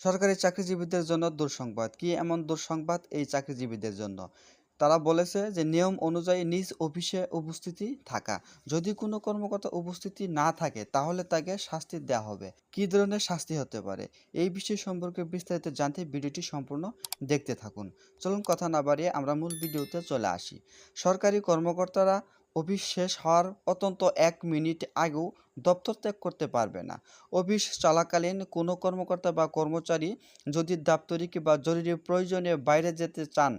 সরকারি চাকরিজীবীদের জন্য দুঃসংবাদ। কি এমন দুঃসংবাদ এই চাকরিজীবীদের জন্য? তারা বলেছে যে নিয়ম অনুযায়ী নিজ অফিসে উপস্থিতি থাকা। যদি কোনো কর্মকর্তা উপস্থিতি না থাকে, তাহলে তাকে শাস্তি দেওয়া হবে। কী ধরনের শাস্তি হতে পারে? এই বিষয় সম্পর্কে বিস্তারিত জানতে ভিডিওটি সম্পূর্ণ দেখতে থাকুন। চলুন কথা না বাড়িয়ে আমরা মূল ভিডিওতে চলে আসি। সরকারি কর্মকর্তারা অফিস শেষ হওয়ার অত্যন্ত এক মিনিট আগেও দপ্তর ত্যাগ করতে পারবে না। অফিস চলাকালীন কোনো কর্মকর্তা বা কর্মচারী যদি দাপ্তরিক বা জরুরি প্রয়োজনে বাইরে যেতে চান,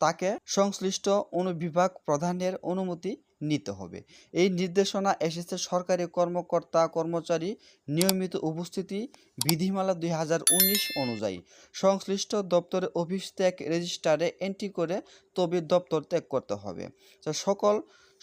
তাকে সংশ্লিষ্ট অনুবিভাগ প্রধানের অনুমতি নিতে হবে। এই নির্দেশনা এসেছে সরকারি কর্মকর্তা কর্মচারী নিয়মিত উপস্থিতি বিধিমালা দুই হাজার উনিশ অনুযায়ী। সংশ্লিষ্ট দপ্তরে অফিস ত্যাগ রেজিস্টারে এন্ট্রি করে তবে দপ্তর ত্যাগ করতে হবে। সকল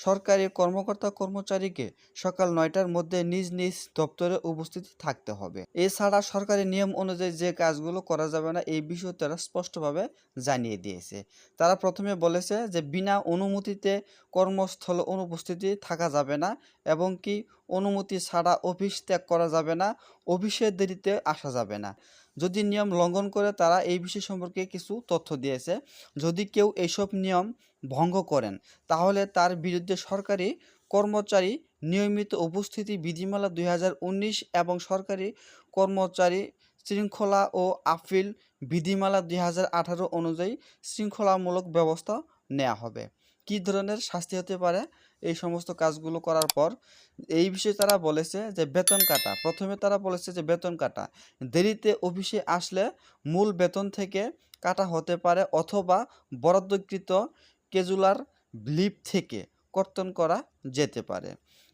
সরকারি কর্মকর্তা কর্মচারীকে সকাল নয়টার মধ্যে নিজ নিজ দপ্তরে উপস্থিত থাকতে হবে। এছাড়া সরকারি নিয়ম অনুযায়ী যে কাজগুলো করা যাবে না, এই বিষয়ে তারা স্পষ্টভাবে জানিয়ে দিয়েছে। তারা প্রথমে বলেছে যে, বিনা অনুমতিতে কর্মস্থল অনুপস্থিতি থাকা যাবে না এবং কি অনুমতি ছাড়া অফিস ত্যাগ করা যাবে না, অফিসের দেরিতে আসা যাবে না। যদি নিয়ম লঙ্ঘন করে তারা এই বিষয় সম্পর্কে কিছু তথ্য দিয়েছে। যদি কেউ এইসব নিয়ম ভঙ্গ করেন, তাহলে তার বিরুদ্ধে সরকারি কর্মচারী নিয়মিত উপস্থিতি বিধিমালা দুই হাজার উনিশ এবং সরকারি কর্মচারী শৃঙ্খলা ও আপিল বিধিমালা দুই হাজার আঠারো অনুযায়ী শৃঙ্খলামূলক ব্যবস্থা নেওয়া হবে। কি ধরনের শাস্তি হতে পারে? এই সমস্ত কাজগুলো করার পর এই বিষয়ে তারা বলেছে যে বেতন কাটা। প্রথমে তারা বলেছে যে বেতন কাটা। দেরিতে অফিসে আসলে মূল বেতন থেকে কাটা হতে পারে অথবা বরাদ্দকৃত কেজুলার লিপ থেকে কর্তন করা যেতে পারে।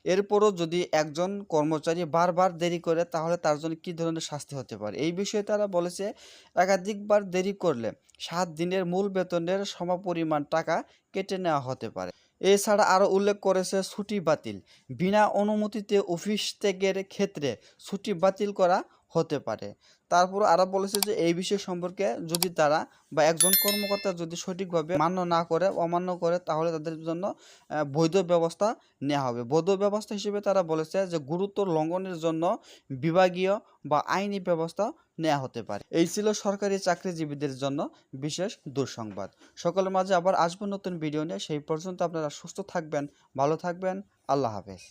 এরপরও যদি একজন কর্মচারী বারবার দেরি করে, তাহলে তার জন্য কী ধরনের শাস্তি হতে পারে? এই বিষয়ে তারা বলেছে, একাধিকবার দেরি করলে সাত দিনের মূল বেতনের সমপরিমাণ টাকা কেটে নেওয়া হতে পারে। এছাড়া আরও উল্লেখ করেছে, ছুটি বাতিল। বিনা অনুমতিতে অফিস ত্যাগের ক্ষেত্রে ছুটি বাতিল করা হতে পারে। তারপর আরও বলেছে যে, এই বিষয় সম্পর্কে যদি তারা বা একজন কর্মকর্তা যদি সঠিকভাবে মান্য না করে, অমান্য করে, তাহলে তাদের জন্য বৈধ ব্যবস্থা নেওয়া হবে। বৈধ ব্যবস্থা হিসেবে তারা বলেছে যে, গুরুত্ব লঙ্ঘনের জন্য বিভাগীয় বা আইনি ব্যবস্থা নেওয়া হতে পারে। এই ছিল সরকারি চাকরিজীবীদের জন্য বিশেষ দুঃসংবাদ। সকলের মাঝে আবার আসব নতুন ভিডিও নিয়ে। সেই পর্যন্ত আপনারা সুস্থ থাকবেন, ভালো থাকবেন। আল্লাহ হাফেজ।